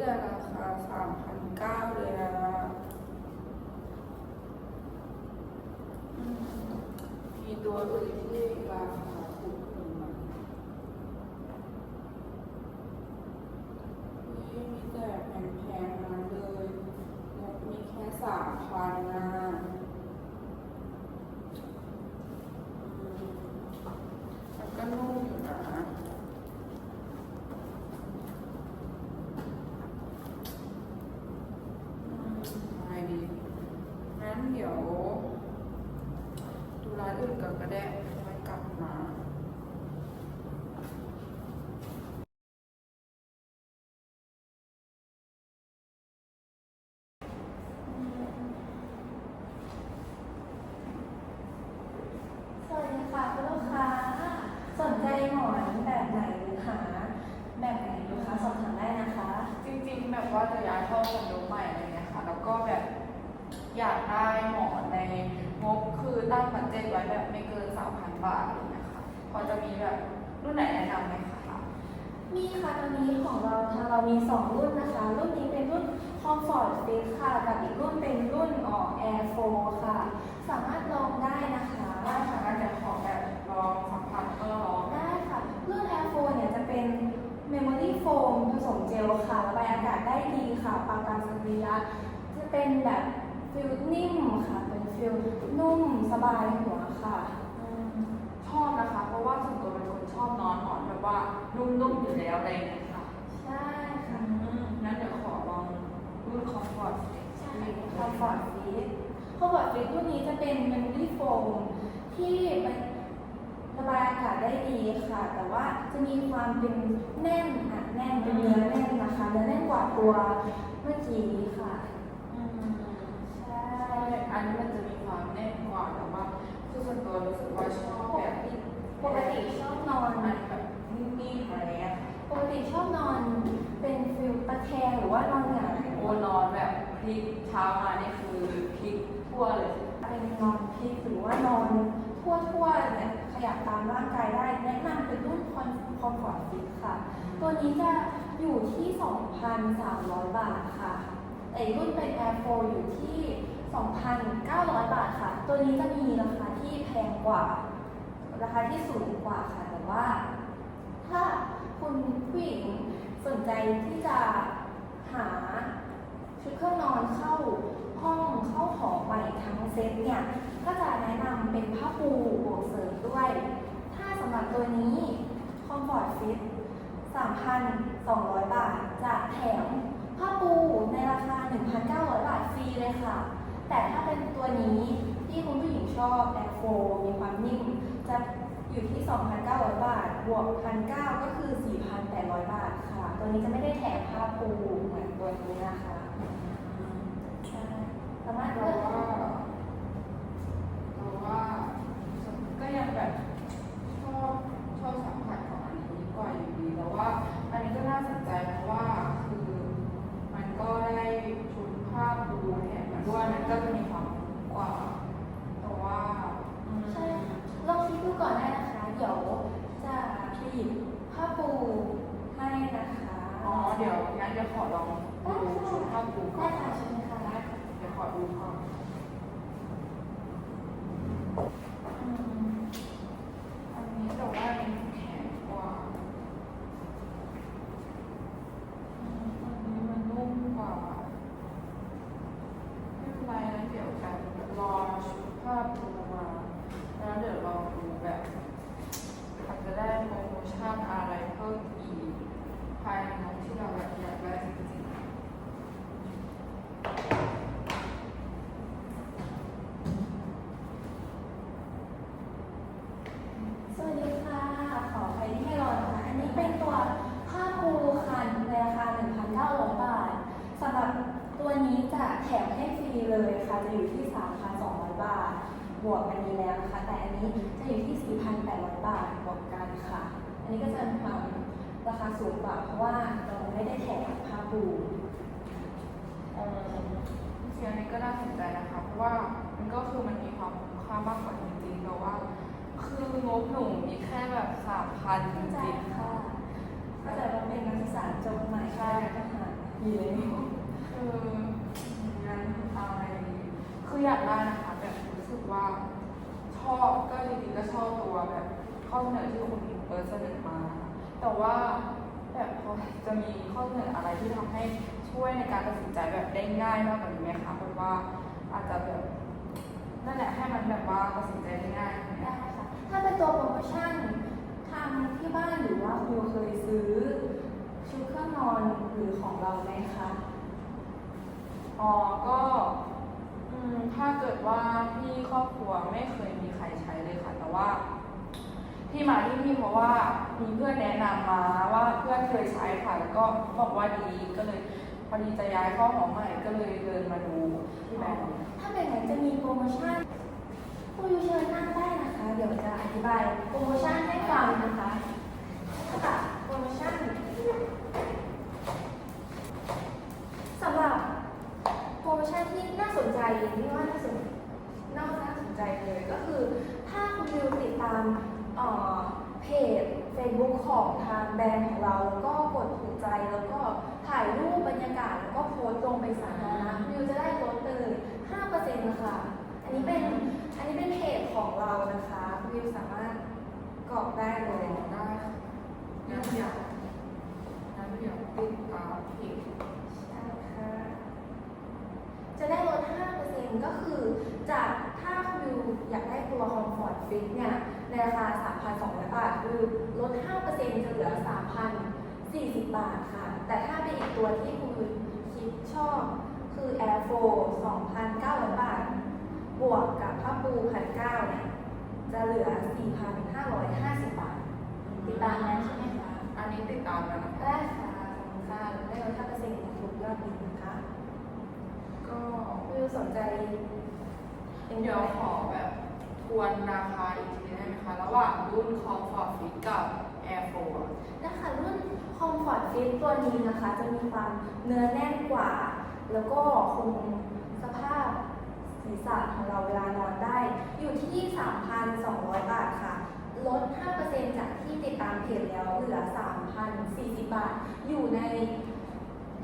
อุ้ยแต่ราคาสามพันเก้าเลยนะอืมมีตัวอื่นที่ราคาถูกกว่าไหมอุ้ยมีแต่แพงๆมาเลยงบมีแค่สามพันนะอืมมันก็นุ่มอยู่นะ อืมอะไรดีงั้น เดี๋ยว ดูร้านอื่นก่อนก็ได้ไว้กลับมา สวัสดีค่ะคุณลูกค้า สนใจหมอนแบบไหนหรือหาแบบไหนลูกค้าสอบถามได้นะคะ จริงๆ แบบว่าจะย้ายเข้าคอนโดใหม่อะไรเงี้ยค่ะ แล้วก็แบบอยากได้หมอนในงบคือ ตั้งบัตเจ็ตไว้แบบไม่เกินสามพันบาทอะไรเงี้ยค่ะพอจะมีแบบรุ่นไหนแนะนำไหมคะ มีค่ะตอนนี้ของเราทางเรามี 2 รุ่นนะคะ รุ่นนี้เป็นรุ่น Comfort Fit ค่ะกับอีกรุ่นเป็นรุ่นออก Air 4 ค่ะ สามารถลองได้นะคะว่าทางนั้นจะขอแบบลองสัมผัสก็ลองได้ค่ะ รุ่น Air 4เนี่ยจะเป็น Memory Foam ผสมเจลค่ะระบายอากาศได้ดีค่ะปรับการสรีระจะเป็นแบบ ฟิลนิ่มค่ะ เป็นฟิลนุ่มสบายหัวค่ะอืมชอบนะคะ เพราะว่าส่วนตัวเป็นคนชอบนอนหมอนแบบว่านุ่มๆอยู่แล้วอะไรอย่างเงี้ยค่ะ ใช่อืค่ะมงั้นเดี๋ยวขอลองรุ่นคอมฟอร์ตใช่คอมฟอร์ตฟีดคอมฟอร์ตฟีดรุ่นนี้จะเป็นเมมโมรี่โฟมที่มันระบายอากาศได้ดีค่ะ แต่ว่าจะมีความเป็นแน่นหนักแน่นเป็นเนื้อแน่นนะคะเนื้อแน่นกว่าตัวเมื่อกี้ค่ะอืมใช่ใช่ อันนี้มันจะมีความแน่นกว่าแต่ว่าคือส่วนตัวรู้สึกว่าชอบแบบที่ปกติชอบนอนมันแบบนิ่มๆอะไรเงี้ยค่ะปกติชอบนอนเป็นฟิลตะแคงหรือว่านอนหงายโอนอนแบบพลิกเช้ามานี่คือพลิกทั่วเลยเป็นนอนพลิกหรือว่านอนทั่วๆเนี่ยขยับตามร่างกายได้แนะนำเป็นรุ่นคอนคอมฟอร์ตฟิตค่ะ ตัวนี้จะอยู่ที่ 2,300 บาทค่ะแต่อีกรุ่นเป็น Air 4อยู่ที่ 2,900 บาทค่ะ ตัวนี้จะมีราคาที่แพงกว่า ราคาที่สูงกว่าค่ะ แต่ว่า ถ้าคุณผู้หญิงสนใจที่จะหาชุดเครื่องนอนเข้าห้องเข้าหอใหม่ทั้งเซ็ตเนี่ย ก็จะแนะนำเป็นผ้าปูบวกเสริมด้วย ถ้าสำหรับตัวนี้ Comfort Fit 3,200 บาทจะแถมผ้าปูในราคา 1,900 บาทฟรีเลยค่ะ แต่ถ้าเป็นตัวนี้ที่คุณผู้หญิงชอบ Air 4มีความนิ่ม จะอยู่ที่ 2,900 บาท บวก 1,900 ก็คือ 4,800 บาทค่ะ ตัวนี้จะไม่ได้แถมผ้าปูเหมือนตัวนี้นะคะใช่สามารถเพเลืราะอกว่าเพราะว่าก็ยังแบบชอบชอบสัมผัสของอันนี้กว่าอยู่ดีแต่ว่าอันนี้ก็น่าสนใจเพราะว่าคือมันก็ได้ชุดผ้าปูเนี่ยมันด้วยมันก็จะมีความคุ้มกว่าแต่ว่าอืม ใช่ค่ะลองคิดดูก่อนได้นะคะ เดี๋ยวจะหยิบผ้าปูให้นะคะ อ๋อเดี๋ยวงั้นเดี๋ยวขอลองดูชุดผ้าปูก่ ได้ อน ค่ะเชิญค่ะ เดี๋ยวขอดูก่อนอืมอันนี้แต่ว่าอันนี้แข็งกว่าอืมอันนี้มันนุ่มกว่าไม่เป็นไรนะเดี๋ยวกันรอชุดผ้าปูมาแล้วเดี๋ยวลองดูแบบอาจจะได้โปรโมชั่นอะไรเพิ่มอีกภายในงบที่เราแบบอยากได้จริงๆ สวัสดีค่ะ ขอไปที่ให้รอนะคะ อันนี้เป็นตัวผ้าปูคันในราคา 1,900 บาทสำหรับตัวนี้จะแถมให้ฟรีเลยค่ะ จะอยู่ที่ 3,200 บาท บวกอันนี้แล้วนะคะ แต่อันนี้ จะอยู่ที่ 4,800 บาทบวกกันค่ะ อันนี้ก็จะทำราคาสูงกว่าเพราะว่าเราไม่ได้แถมผ้าปูเออเสียงนี้ก็น่าสนใจนะคะ เพราะว่ามันก็คือมันมีความคุ้มค่ามากกว่าจริงๆแต่ว่า คืองบหนูมีแค่แบบสามพันจเข้าใจริงๆค่ะเข้าใจว่าเป็นนักศึกษาจบใหม่ใช่ทหารใดีเลยเอองั้นอะไรคืออยากได้นะคะแบบรู้สึกว่าช อบก็จริงๆก็ชอบตัวแบบข้อเสนอที่คุณเปิดเสนอมา แต่ว่าแบบพอจะมีข้อเสนออะไรที่ทำให้ช่วยในการตัดสินใจแบบได้ง่ายมากกว่านี้ไหมคะเพราะว่าอาจจะแบบนั่นแหละให้มันแบบว่าตัดสินใจได้ง่ายขึ้นได้ค่ะถ้าเป็นตัวโปรโมชั่นทางที่บ้านหรือว่าคุณเคยซื้อชุดเครื่องนอนหรือของเราไหมคะอ๋อก็ อืมถ้าเกิดว่าที่ครอบครัวไม่เคยมีใครใช้เลยค่ะ แต่ว่า ที่มาที่นี่เพราะว่ามีเพื่อนแนะนำมาว่าเพื่อนเคยใช้ค่ะแล้วก็บอกว่าดีก็เลยพอดีจะย้ายเข้าหอใหม่ก็เลยเดินมาดูที่แบงค์ถ้าเป็นไหนจะมีโปรโมชั่นผู้ยูเชิญนั่งได้นะคะ เดี๋ยวจะอธิบายโปรโมชั่นให้ฟังนะคะค่ะโปรโมชั่นสำหรับโปรโมชั่นที่น่าสนใจนี่ว่าน่าสนน่าน่าสนใจเลยก็คือ ถ้าคุณวิวติดตามเอ่อเพ จ Facebook ของทางแบรนด์ของเราแล้วก็กดถูกใจแล้วก็ถ่ายรูปบรรยากาศแล้วก็โพสต์ลงไปสาธารณะวิวจะได้ลดเลย5%นะคะ อันนี้เป็นอันนี้เป็นเพจของเรานะคะวิวสามารถกรอกได้เลยได้ค่ะงั้นเดี๋ยวงั้นเดี๋ยวติดตามเพจใช่ค่ะ จะได้ลด5%ก็คือจากถ้าคุณวิวอยากได้ตัว Comfort Fit เนี่ยใน ราคา 3,200 บาท คือลด 5%จะเหลือ 3,040 บาทค่ะ แต่ถ้าเป็นอีกตัวที่คุณวิวคิดชอบ คือ Air 4 2,900 บาท บวกกับผ้าปู1,900เนี่ย จะเหลือ 4,550 บาท ติดตามแล้วใช่ไหมคะ อันนี้ติดตามแล้วนะคะได้ค่ะขอบคุณค่ะได้ลด5%ของทุกยอดบินนะคะ ก็วิวสนใจเป็นเดี๋ยวขอแบบ ทวนราคาอีกทีได้ไหมคะระหว่างรุ่น Comfort Fit กับ Air 4นะคะรุ่น Comfort Fit ตัวนี้นะคะ จะมีความเนื้อแน่นกว่า แล้วก็คงสภาพศีรษะของเราเวลานอนได้ อยู่ที่ 3,200 บาทค่ะ ลด 5%จากที่ติดตามเพจแล้วเหลือ 3,040 บาท อยู่ใน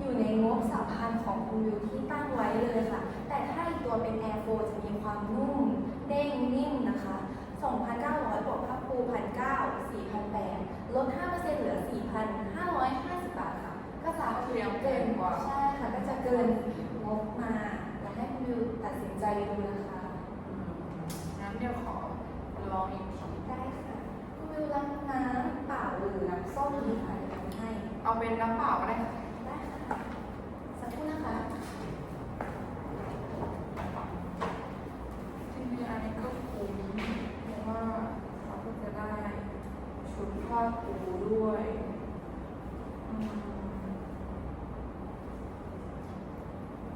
อยู่ในงบ3,000ของคุณวิวที่ตั้งไว้เลยค่ะ แต่ถ้าอีกตัวเป็น Air 4จะมีความนุ่ม เด้งนิ่มนะคะ 2,900 บวกผ้าปู1,900 4,800 ลด 5%เหลือ 4,550 บาทค่ะ ก็จะก็คือยังแพเกินงกว่า ใช่ค่ะ ก็จะเกินงบมา อยากให้คุณวิวตัดสินใจดูนะคะอืมงั้นเดี๋ยวขอลองอีกทีได้ค่ะ คุณวิวรับน้ำเปล่าหรือน้ำส้มดีคะเดี๋ยวทำให้ เอาเป็นน้ำเปล่าก็ได้ค่ะได้ค่ะ สักครู่นะคะ จริงๆอันนี้ก็คุ้มเพราะว่าเราก็จะได้าครูด้วยอืม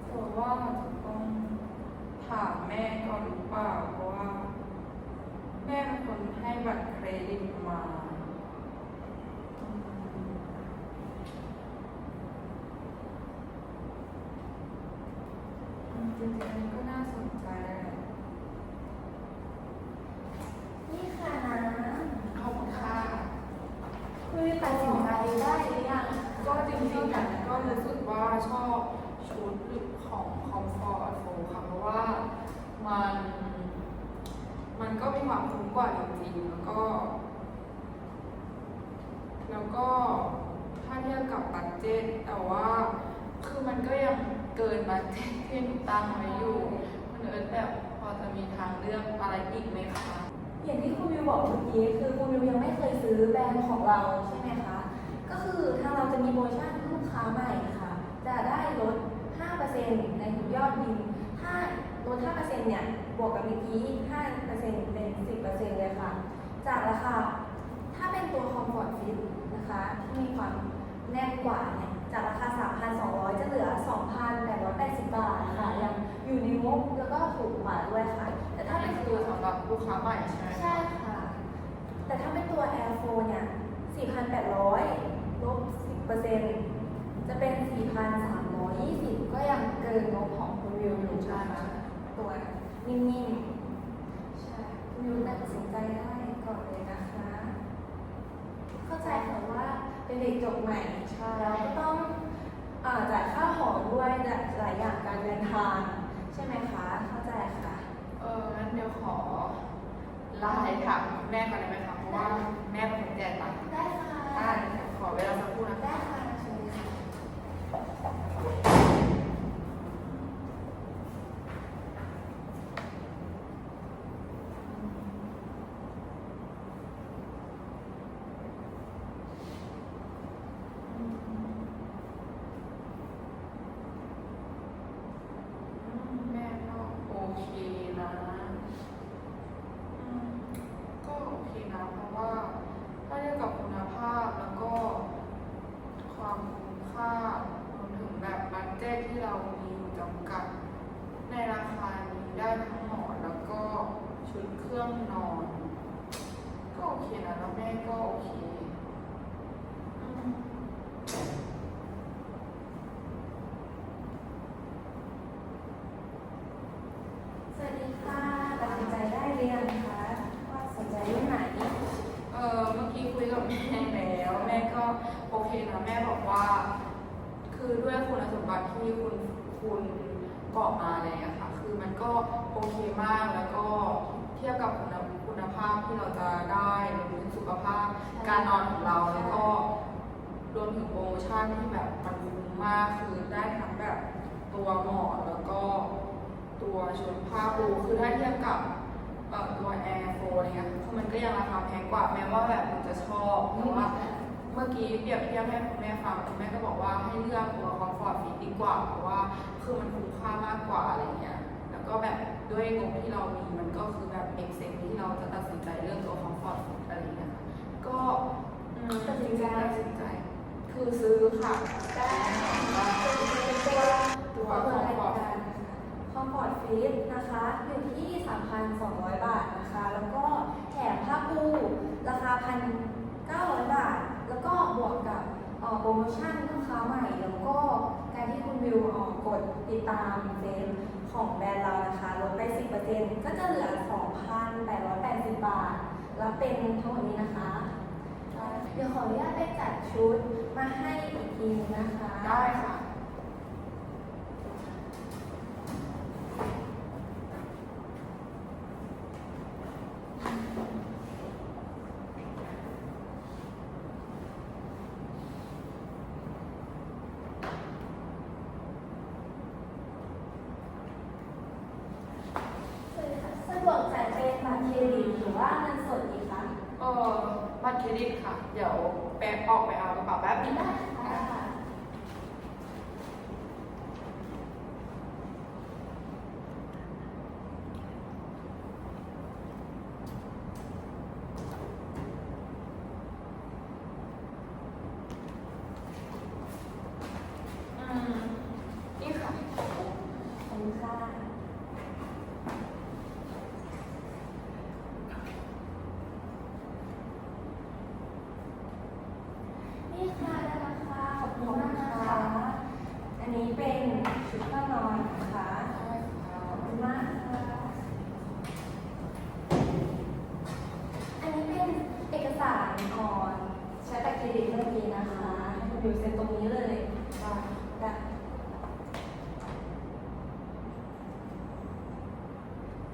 แต่ว่าจะต้องถามแม่ก่อนหรือเปล่า เพราะว่า แม่เป็นคนให้บัตรเครดิตมาอืมอืมจริงๆอันนี้ก็น่าสนใจแหละ นี่ค่ะน้ำ ขอบคุณค่ะ คุณวิวตัดสินใจได้หรือยัง ก็จริงๆอะก็รู้สึกว่า ชอบชุดของ Comfort โฟค่ะเพราะว่ามันมันก็มีความคุ้มกว่าจริงๆแล้วก็ แล้วก็ถ้าเทียบกับบัตเจ็ตแต่ว่าคือมันก็ยังเกินบัตเจ็ตที่หนูตั้งไว้อยู่มันเอิร์ธแบบพอจะมีทางเลือกอะไรอีกไหมคะ อย่างที่คุณวิวบอกเมื่อกี้คือคุณวิวยังไม่เคยซื้อแบรนด์ของเราใช่ไหมคะ ก็คือทางเราจะมีโปรโมชั่นลูกค้าใหม่ค่ะ จะได้ลด 5%ในทุกยอดบินถ้าลด 5%เนี่ย บวกกับอีกที5%เป็น 10%เลยค่ะ จากราคา ถ้าเป็นตัว Comfort Fit นะคะ ที่มีความแน่นกว่าเนี่ย จากราคา 3,200 จะเหลือ 2,880 บาทค่ะ ยังอยู่ในงบแล้วก็ถูกกว่าด้วยค่ะ แต่ถ้าถ้าเป็เป็นนตัตัววสำหรับลูกค้าใหม่ใช่ไหมคะใช่ค่ะ แต่ถ้าเป็นตัว Air 4เนี่ย 4,800 ลบ 10% จะเป็น 4,320 ก็ยังเกินงบของคุณวิวอยู่ใช่นะคะใช่ตัวนิ่มๆ ใช่คุณวิวตัดสินใจได้ก่อนเลยนะคะ เข้าใจค่ะว่าเป็นเด็กจบใหม่ใช่แล้วก็ต้องอ่าจ่ายค่าหอด้วยจ่ายหลายอย่างการเดินทาง ใช่ไหมคะ เข้าใจค่ะ เอองั้นเดี๋ยวขอไลน์ถามแม่ก่อนได้ไหมคะ เพราะว่าแม่เป็นคนจ่ายตังค์ได้ค่ะได้เดี๋ยวขอเวลาสักครู่นะได้ค่ะเชิญค่ะ แม่ก็โอเคนะอืมก็โอเคนะ เพราะว่าถ้าเทียบกับคุณภาพแล้วก็ความคุ้มค่ารวมถึงแบบบัตเจ็ตที่เรามีอยู่จำกัด ในราคานี้ได้ทั้งหมอนแล้วก็ชุดเครื่องนอน ก็โอเคนะแล้วแม่ก็โอเคอืม สวัสดีค่ะตัดสินใจได้หรือยังคะว่าสนใจเรื่องไหน เออเมื่อกี้คุยกับแม่แล้วแม่ก็โอเคนะแม่บอกว่า คือด้วยคุณสมบัติที่คุณคุณบอกมาอะไรอย่างเงี้ยค่ะ คือมันก็โอเคมากแล้วก็เทียบ กับคุณคุณภาพที่เราจะได้รวมถึงสุขภาพ การนอนของเราแล้วก็รวมถึงโปรโมชั่นที่แบบมันคุ้มมากคือได้ทั้งแบบตัวหมอนแล้วก็ตัวชุดผ้าปูคือถ้าเทียบกับเอ่อตัว Air 4อะไรเงี้ยคือมันก็ยังราคาแพงกว่าแม้ว่าแบบมันจะชอบแต่ว่าเมื่อกี้เปรียบเทียบให้คุณแม่ฟังคุณแม่ก็บอกว่าให้เลือกตัว Comfort Fit ดีกว่าเพราะว่าคือมันคุ้มค่ามากกว่าอะไรเงี้ยแล้วก็แบบ ด้วยงบที่เรามีมันก็คือแบบ make sense ที่เราจะตัดสินใจเลือกตัว Comfort Fit อะไรเงี้ยค่ะก็ตัดสินใจตัดสินใจ คือซื้อค่ะได้เป็นตัวตัวเปิดรายการคอมพอร์ตฟีดนะคะอยู่ที่ 3,200 บาทนะคะ แล้วก็แถมผ้าปูราคา 1,900 บาท แล้วก็บวกกับโปรโมชั่นลูกค้าใหม่ แล้วก็การที่คุณวิวออกดติดตามเฟซ ของแบรนด์เรานะคะลดไป 10%ก็จะเหลือ 2,880 บาท แล้วเป็นทั้งหมดนี้นะคะ เดี๋ยวขออนุญาตไปจัดชุดมาให้อีกทีนึงนะคะ ได้ค่ะ สะ ดวกจ่ายเป็นบัตรเครดิตหรือว่าเงินสดดีคะเออบัตรเครดิตค่ะ เดี๋ยวแปะออกไปเอากระเป๋าแป๊บนึงได้ ค่ะ อืมนี่ค่ะ ขอบคุณค่ะนี่ค่ะได้แล้วค่ะขอบคุณมากนะคะ อันนี้เป็นชุดเครื่องนอนนะคะ ได้ค่ะ ขอบคุณมากค่ะ อันนี้เป็นเอกสารก่อนใช้บัตรเครดิตเมื่อกี้นะคะให้คุณอยู่เซ็นตรงนี้เลย ได้ ได้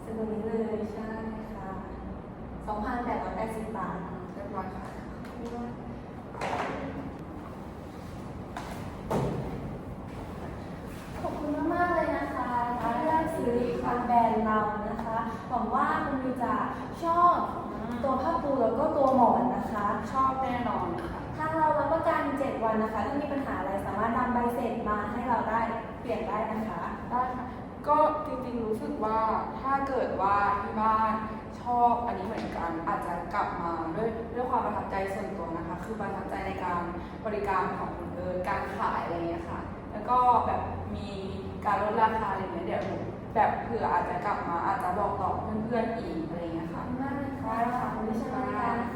เซ็น ตรงนี้เลยใช่ค่ะ2,880 บาทเรียบร้อยค่ะขอบคุณมากๆเลยนะคะที่เลือกซื้อทางแบรนด์เรานะคะหวังว่าคุณยูจะชอบตัวผ้าปูแล้วก็ตัวหมอนนะคะ ชอบแน่นอนค่ะทางเรารับประกัน 7 วันนะคะ ถ้ามีปัญหาอะไรสามารถนำใบเสร็จมาให้เราได้เปลี่ยนได้นะคะ ได้ค่ะ ก็จริงๆรู้สึกว่าถ้าเกิดว่าที่บ้านชอบอันนี้เหมือนกันอาจจะกลับมาด้วยด้วยความประทับใจส่วนตัวนะคะ คือประทับใจในการบริการของคุณเออการขายอะไรอย่างเงี้ยค่ะ แล้วก็แบบมีการลดราคาอะไรเงี้ยเดี๋ยวแบบเผื่ออาจจะกลับมาอาจจะบอกต่อเพื่อนๆอีกอะไรอย่างเงี้ยค่ะมากค่ะขอบคุณที่ช่บริการะ